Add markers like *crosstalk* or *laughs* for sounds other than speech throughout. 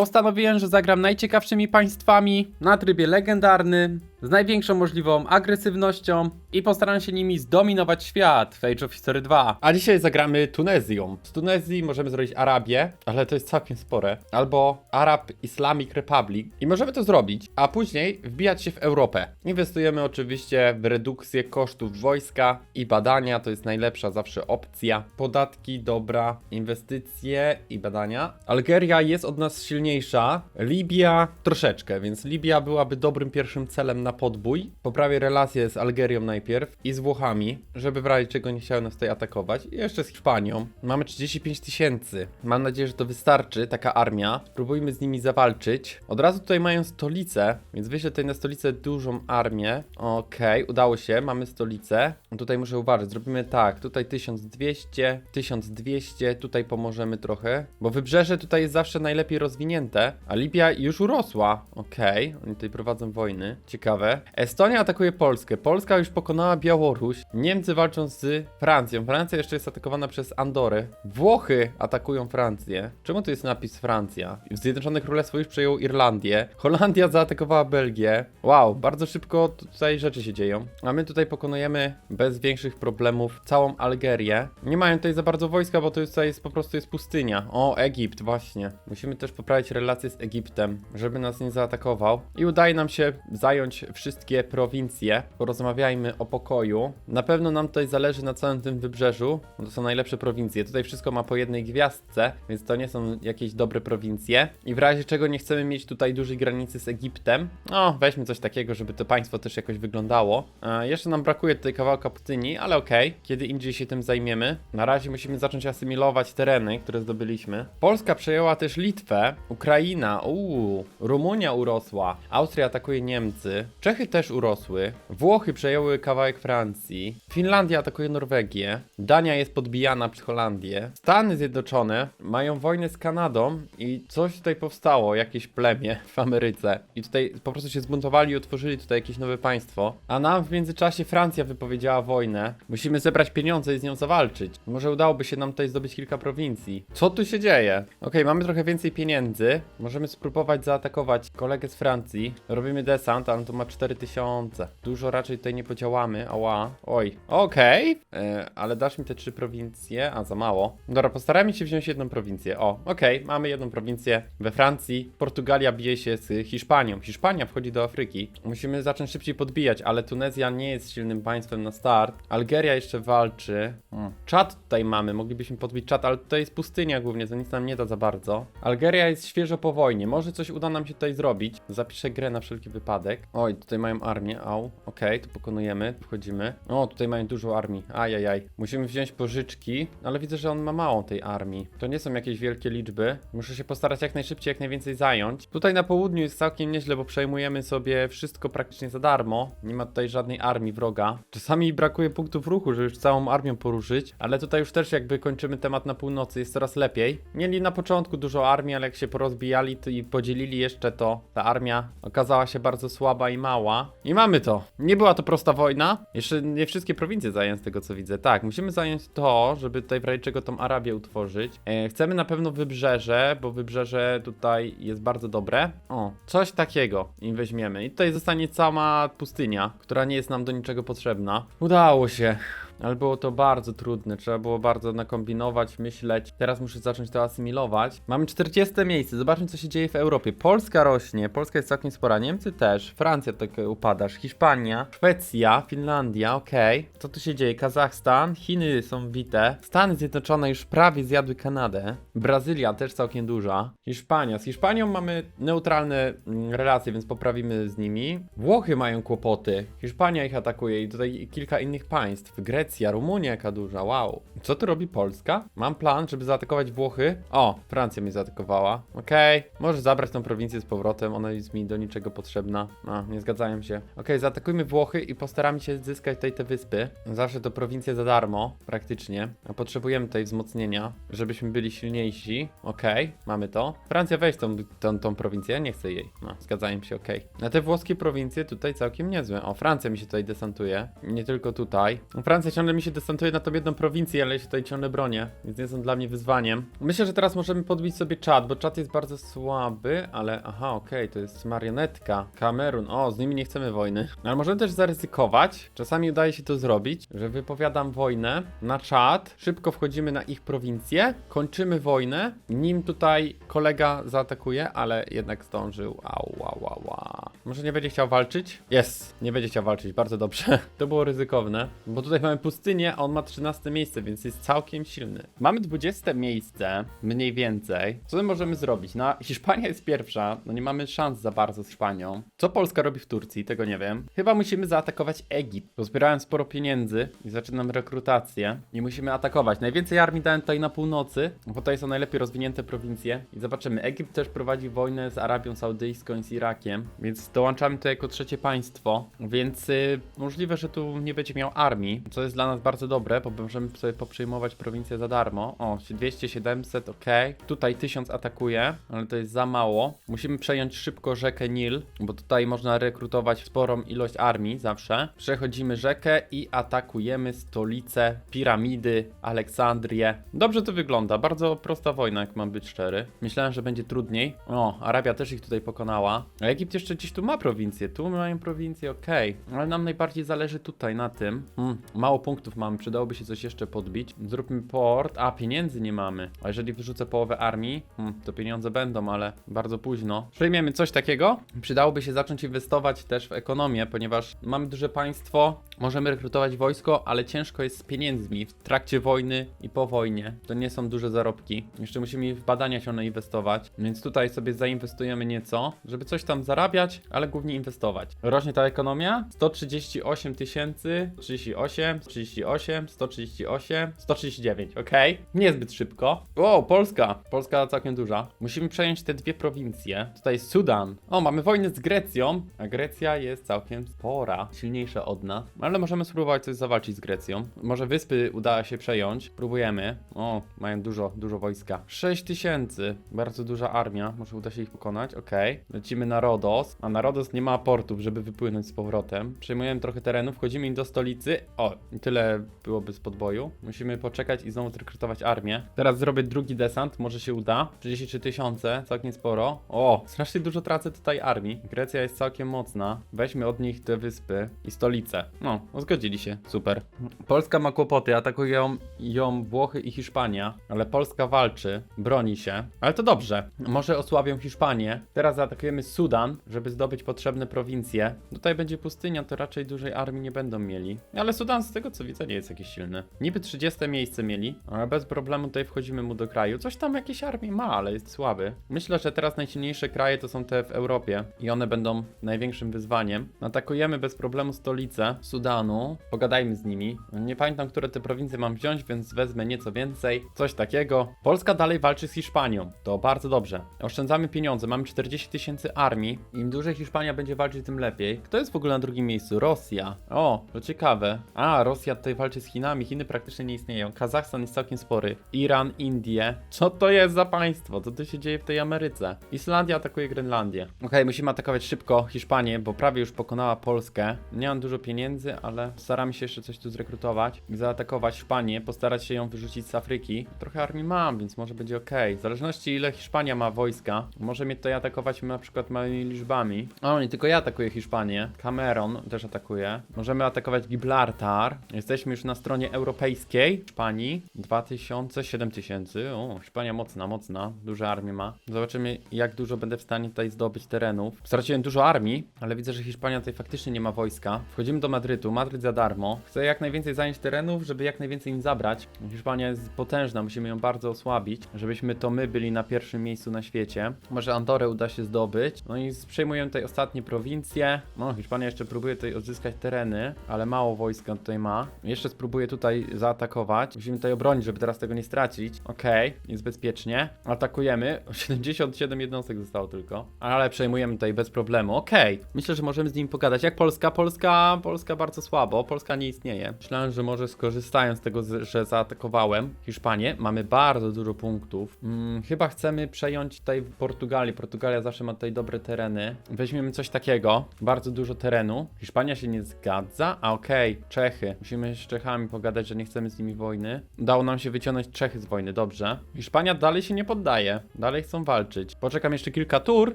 Postanowiłem, że zagram najciekawszymi państwami na trybie legendarnym, z największą możliwą agresywnością i postaram się nimi zdominować świat w Age of History 2. A dzisiaj zagramy Tunezją. Z Tunezji możemy zrobić Arabię, ale to jest całkiem spore. Albo Arab Islamic Republic. I możemy to zrobić, a później wbijać się w Europę. Inwestujemy oczywiście w redukcję kosztów wojska i badania, to jest najlepsza zawsze opcja. Podatki, dobra, inwestycje i badania. Algeria jest od nas silniejsza, Libia troszeczkę, więc Libia byłaby dobrym pierwszym celem na podbój. Poprawię relacje z Algerią najpierw i z Włochami, żeby w razie czego nie chciały nas tutaj atakować. I jeszcze z Hiszpanią. Mamy 35 tysięcy. Mam nadzieję, że to wystarczy, taka armia. Spróbujmy z nimi zawalczyć. Od razu tutaj mają stolicę, więc wyślę tutaj na stolicę dużą armię. Okej, udało się, mamy stolicę. Tutaj muszę uważać, zrobimy tak, tutaj 1200, 1200, tutaj pomożemy trochę, bo wybrzeże tutaj jest zawsze najlepiej rozwinięte, a Libia już urosła. Okej, oni tutaj prowadzą wojny, ciekawe. Estonia atakuje Polskę, Polska już pokonała Białoruś, Niemcy walczą z Francją, Francja jeszcze jest atakowana przez Andorę, Włochy atakują Francję. Czemu tu jest napis Francja? Zjednoczone Królestwo już przejęło Irlandię, Holandia zaatakowała Belgię. Wow, bardzo szybko tutaj rzeczy się dzieją. A my tutaj pokonujemy bez większych problemów całą Algerię. Nie mają tutaj za bardzo wojska, bo to tutaj jest po prostu jest pustynia. O, Egipt, właśnie. Musimy też poprawić relacje z Egiptem, żeby nas nie zaatakował. I udaje nam się zająć wszystkie prowincje. Porozmawiajmy o pokoju. Na pewno nam tutaj zależy na całym tym wybrzeżu, bo to są najlepsze prowincje. Tutaj wszystko ma po jednej gwiazdce, więc to nie są jakieś dobre prowincje. I w razie czego nie chcemy mieć tutaj dużej granicy z Egiptem, no weźmy coś takiego, żeby to państwo też jakoś wyglądało. E, jeszcze nam brakuje tutaj kawałka pustyni, ale okej, kiedy indziej się tym zajmiemy. Na razie musimy zacząć asymilować tereny, które zdobyliśmy. Polska przejęła też Litwę, Ukraina, uuu, Rumunia urosła, Austria atakuje Niemcy, Czechy też urosły, Włochy przejęły kawałek Francji, Finlandia atakuje Norwegię, Dania jest podbijana przez Holandię, Stany Zjednoczone mają wojnę z Kanadą i coś tutaj powstało, jakieś plemię w Ameryce. I tutaj po prostu się zbuntowali i utworzyli tutaj jakieś nowe państwo. A nam w międzyczasie Francja wypowiedziała wojnę. Musimy zebrać pieniądze i z nią zawalczyć. Może udałoby się nam tutaj zdobyć kilka prowincji. Co tu się dzieje? Okej, mamy trochę więcej pieniędzy. Możemy spróbować zaatakować kolegę z Francji. Robimy desant, ale on tu ma 4000. Dużo raczej tutaj nie podziałamy. Ała. Oj. Okej. E, Ale dasz mi te trzy prowincje? A, za mało. Dobra, postarajmy się wziąć jedną prowincję. O, okej, mamy jedną prowincję we Francji. Portugalia bije się z Hiszpanią. Hiszpania wchodzi do Afryki. Musimy zacząć szybciej podbijać, ale Tunezja nie jest silnym państwem na start. Algeria jeszcze walczy. Hmm. Czad tutaj mamy, moglibyśmy podbić czad, ale tutaj jest pustynia głównie, to nic nam nie da za bardzo. Algeria jest świeżo po wojnie, może coś uda nam się tutaj zrobić. Zapiszę grę na wszelki wypadek. Oj, tutaj mają armię, au. Okej, tu pokonujemy, wchodzimy. O, tutaj mają dużo armii, ajajaj. Musimy wziąć pożyczki, ale widzę, że on ma mało tej armii. To nie są jakieś wielkie liczby. Muszę się postarać jak najszybciej, jak najwięcej zająć. Tutaj na południu jest całkiem nieźle, bo przejmujemy sobie wszystko praktycznie za darmo. Nie ma tutaj żadnej armii wroga. Czasami brakuje punktów ruchu, żeby już całą armią poruszyć, ale tutaj już też jakby kończymy temat na północy, jest coraz lepiej. Mieli na początku dużo armii, ale jak się porozbijali i podzielili jeszcze, to ta armia okazała się bardzo słaba i mała. I mamy to. Nie była to prosta wojna. Jeszcze nie wszystkie prowincje zająć z tego co widzę. Tak, musimy zająć to, żeby tutaj w razie czego tą Arabię utworzyć. E, chcemy na pewno wybrzeże, bo wybrzeże tutaj jest bardzo dobre. O, coś takiego im weźmiemy. I tutaj zostanie cała pustynia, która nie jest nam do niczego potrzebna. Udało się. Ale było to bardzo trudne, trzeba było bardzo nakombinować, myśleć. Teraz muszę zacząć to asymilować. Mamy 40 miejsce, zobaczmy co się dzieje w Europie. Polska rośnie, Polska jest całkiem spora, Niemcy też, Francja tak upadasz, Hiszpania, Szwecja, Finlandia, okej. Co tu się dzieje? Kazachstan, Chiny są bite, Stany Zjednoczone już prawie zjadły Kanadę, Brazylia też całkiem duża, Hiszpania. Z Hiszpanią mamy neutralne mm, relacje, więc poprawimy z nimi. Włochy mają kłopoty, Hiszpania ich atakuje i tutaj kilka innych państw, Grecja, Rumunia jaka duża, wow. Co tu robi Polska? Mam plan, żeby zaatakować Włochy. O, Francja mnie zaatakowała. Okej, możesz zabrać tą prowincję z powrotem, ona jest mi do niczego potrzebna. A, nie zgadzają się. Okej, zaatakujmy Włochy i postaramy się zyskać tutaj te wyspy. Zawsze to prowincje za darmo, praktycznie. A potrzebujemy tutaj wzmocnienia, żebyśmy byli silniejsi. Okej, mamy to. Francja weź tą, tą, tą prowincję, ja nie chcę jej. No, zgadzają się, okej. Na te włoskie prowincje tutaj całkiem niezłe. O, Francja mi się tutaj desantuje. Nie tylko tutaj. Francja ciągle mi się desantuje na tą jedną prowincję, ale się tutaj ciągle bronię, więc nie są dla mnie wyzwaniem. Myślę, że teraz możemy podbić sobie czat, bo czat jest bardzo słaby, ale aha, okej, to jest marionetka. Kamerun, o, z nimi nie chcemy wojny. Ale możemy też zaryzykować, czasami udaje się to zrobić, że wypowiadam wojnę na czat, szybko wchodzimy na ich prowincję, kończymy wojnę, nim tutaj kolega zaatakuje, ale jednak zdążył. Au, au, au, au. Może nie będzie chciał walczyć? Jest, nie będzie chciał walczyć, bardzo dobrze. *laughs* To było ryzykowne, bo tutaj mamy pustynię, a on ma 13 miejsce, więc jest całkiem silny. Mamy 20 miejsce, mniej więcej. Co my możemy zrobić? No, Hiszpania jest pierwsza, no nie mamy szans za bardzo z Hiszpanią. Co Polska robi w Turcji? Tego nie wiem. Chyba musimy zaatakować Egipt. Pozbierałem sporo pieniędzy i zaczynam rekrutację. I musimy atakować. Najwięcej armii dałem tutaj na północy, bo tutaj są najlepiej rozwinięte prowincje. I zobaczymy. Egipt też prowadzi wojnę z Arabią Saudyjską i z Irakiem, więc dołączamy to jako trzecie państwo. Więc y, możliwe, że tu nie będzie miał armii, co jest dla nas bardzo dobre, bo możemy sobie poprzejmować prowincję za darmo. O, 200, 700, ok. Tutaj 1000 atakuje, ale to jest za mało. Musimy przejąć szybko rzekę Nil, bo tutaj można rekrutować sporą ilość armii zawsze. Przechodzimy rzekę i atakujemy stolicę, piramidy, Aleksandrię. Dobrze to wygląda, bardzo prosta wojna, jak mam być szczery. Myślałem, że będzie trudniej. O, Arabia też ich tutaj pokonała. A Egipt jeszcze gdzieś tu ma prowincję, tu mają prowincję, okej. Ale nam najbardziej zależy tutaj na tym. Hmm, mało punktów mamy, przydałoby się coś jeszcze podbić. Zróbmy port, a pieniędzy nie mamy. A jeżeli wyrzucę połowę armii, hmm, to pieniądze będą, ale bardzo późno. Przejmiemy coś takiego. Przydałoby się zacząć inwestować też w ekonomię, ponieważ mamy duże państwo, możemy rekrutować wojsko, ale ciężko jest z pieniędzmi w trakcie wojny i po wojnie. To nie są duże zarobki. Jeszcze musimy w badania ciągle inwestować, więc tutaj sobie zainwestujemy nieco, żeby coś tam zarabiać, ale głównie inwestować. Rośnie ta ekonomia? 138 tysięcy, 38, 38, 138, 139, ok? Niezbyt szybko. O, Polska! Polska całkiem duża. Musimy przejąć te dwie prowincje. Tutaj jest Sudan. O, mamy wojnę z Grecją, a Grecja jest całkiem spora, silniejsza od nas. Ale możemy spróbować coś zawalczyć z Grecją. Może wyspy uda się przejąć. Próbujemy. O, mają dużo, dużo wojska. 6 tysięcy. Bardzo duża armia. Może uda się ich pokonać. Okej. Lecimy na Rodos. A na Rodos nie ma portów, żeby wypłynąć z powrotem. Przejmujemy trochę terenu, wchodzimy im do stolicy. O, tyle byłoby z podboju. Musimy poczekać i znowu zrekrutować armię. Teraz zrobię drugi desant, może się uda. 33 tysiące, całkiem sporo. O, strasznie dużo tracę tutaj armii. Grecja jest całkiem mocna. Weźmy od nich te wyspy i stolicę. No, zgodzili się. Super. Polska ma kłopoty, atakują ją Włochy i Hiszpania, ale Polska walczy, broni się. Ale to dobrze. Może osłabią Hiszpanię. Teraz zaatakujemy Sudan, żeby zdobyć potrzebne prowincje. Tutaj będzie pustynia, to raczej dużej armii nie będą mieli. Ale Sudan z tego co widzę nie jest jakiś silny. Niby 30 miejsce mieli, ale bez problemu tutaj wchodzimy mu do kraju. Coś tam jakieś armie ma, ale jest słaby. Myślę, że teraz najsilniejsze kraje to są te w Europie i one będą największym wyzwaniem. Atakujemy bez problemu stolicę Sudanu. Pogadajmy z nimi. Nie pamiętam, które te prowincje mam wziąć, więc wezmę nieco więcej. Coś takiego. Polska dalej walczy z Hiszpanią. To bardzo dobrze. Oszczędzamy pieniądze. Mamy 40 tysięcy armii. Im dłużej Hiszpania będzie walczyć, tym lepiej. Kto jest w ogóle na drugim miejscu? Rosja. O, to ciekawe. A, Rosja tutaj walczy z Chinami. Chiny praktycznie nie istnieją. Kazachstan jest całkiem spory. Iran, Indie. Co to jest za państwo? Co to się dzieje w tej Ameryce? Islandia atakuje Grenlandię. Okej, musimy atakować szybko Hiszpanię, bo prawie już pokonała Polskę. Nie mam dużo pieniędzy, ale staramy się jeszcze coś tu zrekrutować zaatakować Hiszpanię, postarać się ją wyrzucić z Afryki. Trochę armii mam, więc może będzie ok. W zależności ile Hiszpania ma wojska, może mnie tutaj atakować na przykład małymi liczbami. O, nie tylko ja atakuję Hiszpanię. Cameron też atakuje. Możemy atakować Gibraltar. Jesteśmy już na stronie europejskiej Hiszpanii. 2000, 7000. O, Hiszpania mocna, mocna. Duże armię ma. Zobaczymy, jak dużo będę w stanie tutaj zdobyć terenów. Straciłem dużo armii, ale widzę, że Hiszpania tutaj faktycznie nie ma wojska. Wchodzimy do Madrytu. Madryt za darmo. Chcę jak najwięcej zająć terenów, żeby jak najwięcej im zabrać. Hiszpania jest potężna, musimy ją bardzo osłabić, żebyśmy to my byli na pierwszym miejscu na świecie. Może Andorę uda się zdobyć. No i przejmujemy tutaj ostatnie prowincje. No, Hiszpania jeszcze próbuje tutaj odzyskać tereny, ale mało wojska tutaj ma. Jeszcze spróbuję tutaj zaatakować. Musimy tutaj obronić, żeby teraz tego nie stracić. Okej, jest bezpiecznie. Atakujemy. 77 *laughs* jednostek zostało tylko. Ale przejmujemy tutaj bez problemu. Okej, myślę, że możemy z nim pogadać. Jak Polska? Polska, Polska bardzo słabo. Polska nie istnieje. Myślałem, że może skorzystają z tego, że zaatakowałem Hiszpanię. Mamy bardzo dużo punktów. Mm, chyba chcemy przejąć tutaj Portugalię. Portugalia zawsze ma tutaj dobre tereny. Weźmiemy coś takiego, bardzo dużo terenu. Hiszpania się nie zgadza, a okej, Czechy. Musimy z Czechami pogadać, że nie chcemy z nimi wojny. Udało nam się wyciągnąć Czechy z wojny, dobrze. Hiszpania dalej się nie poddaje, dalej chcą walczyć. Poczekam jeszcze kilka tur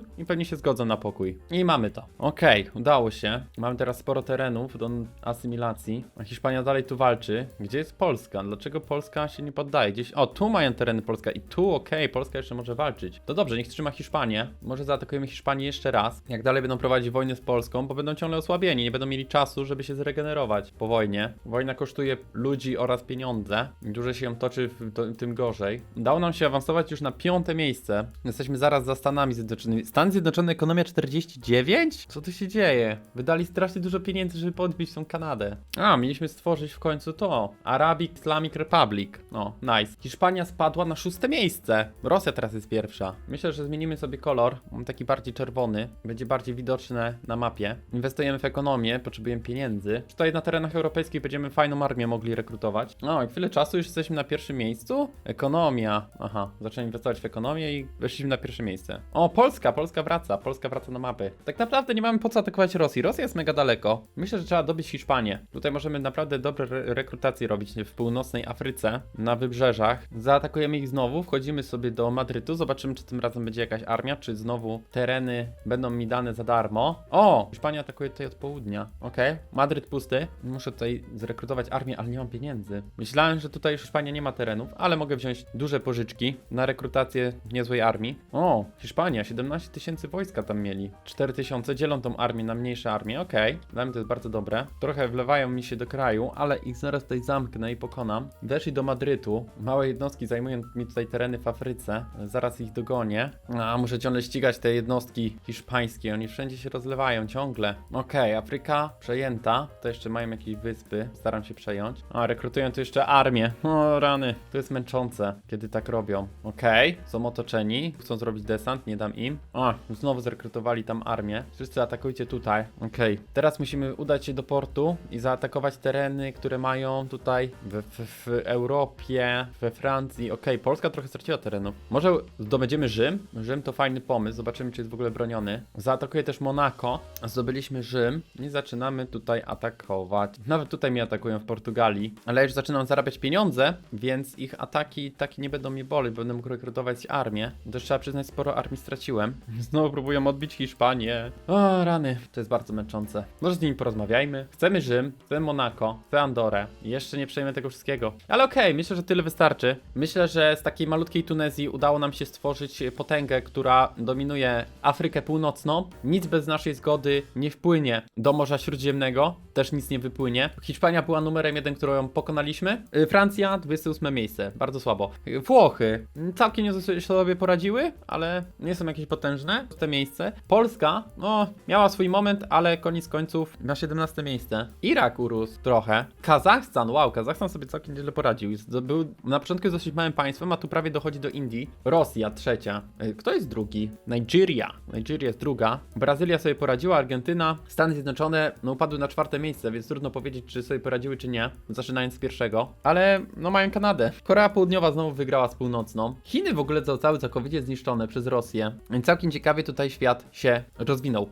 i pewnie się zgodzą na pokój. I mamy to. Okej, udało się. Mamy teraz sporo terenów do asymilacji, a Hiszpania dalej tu walczy. Gdzie jest Polska? Dlaczego Polska się nie poddaje? Gdzieś, o, tu mają tereny Polska i tu, okej, Polska jeszcze może walczyć. To dobrze, niech trzyma Hiszpanię. Może zaatakujemy Hiszpanię jeszcze raz. Jak dalej będą prowadzić wojnę z Polską, bo będą ciągle osłabieni, nie będą mieli czasu, żeby się zregenerować po wojnie. Wojna kosztuje ludzi oraz pieniądze. Im dłużej się ją toczy, tym gorzej. Udało nam się awansować już na piąte miejsce. Jesteśmy zaraz za Stanami Zjednoczonymi. Stan Zjednoczony ekonomia 49? Co tu się dzieje? Wydali strasznie dużo pieniędzy, żeby podbić tą Kanadę. A, mieliśmy stworzyć w końcu to. Arabic Islamic Republic. No, nice. Hiszpania spadła na szóste miejsce. Rosja teraz jest pierwsza. Myślę, że zmienimy sobie kolor. Mam taki bardziej czerwony. Będzie bardziej widoczne na mapie. Inwestujemy w ekonomię, potrzebujemy pieniędzy. Tutaj na terenach europejskich będziemy fajną armię mogli rekrutować. No, i chwilę czasu już jesteśmy na pierwszym miejscu. Ekonomia. Aha, zacząłem inwestować w ekonomię i weszliśmy na pierwsze miejsce. O, Polska, Polska wraca. Polska wraca na mapy. Tak naprawdę nie mamy po co atakować Rosji. Rosja jest mega daleko. Myślę, że trzeba dobić Hiszpanię. Tutaj możemy naprawdę dobre re rekrutacje robić w północnej Afryce, na wybrzeżach. Zaatakujemy ich znowu, wchodzimy sobie do Madrytu, zobaczymy, czy tym razem będzie jakaś armia, czy znowu tereny będą mi dane za darmo. O! Hiszpania atakuje tutaj od południa. Okej, Madryt pusty. Muszę tutaj zrekrutować armię, ale nie mam pieniędzy. Myślałem, że tutaj już Hiszpania nie ma terenów, ale mogę wziąć duże pożyczki na rekrutację niezłej armii. O, Hiszpania, 17 tysięcy wojska tam mieli. 4 tysiące dzielą tą armię na mniejsze armie, okej. Dla mnie to jest bardzo dobre. Trochę wlewają mi się do kraju, ale ich zaraz tutaj zamknę i pokonam. Weszli do Madrytu. Małe jednostki zajmują mi tutaj tereny w Afryce. Zaraz ich dogonię. A, muszę ciągle ścigać te jednostki hiszpańskie. Oni wszędzie się rozlewają ciągle. Okej, Afryka przejęta. To jeszcze mają jakieś wyspy. Staram się przejąć. A, rekrutują tu jeszcze armię. O, rany. To jest męczące, kiedy tak robią. Okej, są otoczeni. Chcą zrobić desant, nie dam im. A, znowu zrekrutowali tam armię. Wszyscy atakujcie tutaj. Okej, teraz musimy udać się do portu i zaatakować tereny, które mają tutaj w, w, w Europie, we Francji. Okej, Polska trochę straciła terenów. Może zdobędziemy Rzym? Rzym to fajny pomysł. Zobaczymy, czy jest w ogóle broniony. Zaatakuje też Monako. Zdobyliśmy Rzym i zaczynamy tutaj atakować. Nawet tutaj atakują w Portugalii, ale już zaczynam zarabiać pieniądze, więc ich ataki taki nie będą mnie boleć, będę mógł rekrutować armię. Też trzeba przyznać, sporo armii straciłem. *laughs* Znowu próbują odbić Hiszpanię. O, rany. To jest bardzo męczące. Może z nimi porozmawiajmy. Chcemy Rzym, chcemy Monako, chcę Andorę. Jeszcze nie przejmę tego wszystkiego. Ale okej, myślę, że tyle wystarczy. Myślę, że z takiej malutkiej Tunezji udało nam się stworzyć potęgę, która dominuje Afrykę Północną. Nic bez naszej zgody nie wpłynie do Morza Śródziemnego. Też nic nie wypłynie. Hiszpania była numerem jeden, którą pokonaliśmy. Y, Francja 28 miejsce. Bardzo słabo. Y, Włochy całkiem nie sobie poradziły, ale nie są jakieś potężne. Te miejsce. Polska, no, miała swój moment, ale koniec końców na 17 miejsce. Irak urósł trochę. Kazachstan, wow, Kazachstan sobie całkiem nieźle poradził. Był, na początku dosyć małym państwem, a tu prawie dochodzi do Indii. Rosja trzecia. Y, Kto jest drugi? Nigeria. Nigeria jest druga. Brazylia sobie poradziła, Argentyna. Stany Zjednoczone, no upadły na czwarte miejsce, więc trudno powiedzieć, czy sobie poradziły, czy nie. Zaczynając z pierwszego. Ale, no mają Kanadę. Korea Południowa znowu wygrała z północną. Chiny w ogóle zostały całkowicie zniszczone przez Rosję. Więc całkiem ciekawie tutaj świat się rozwinął.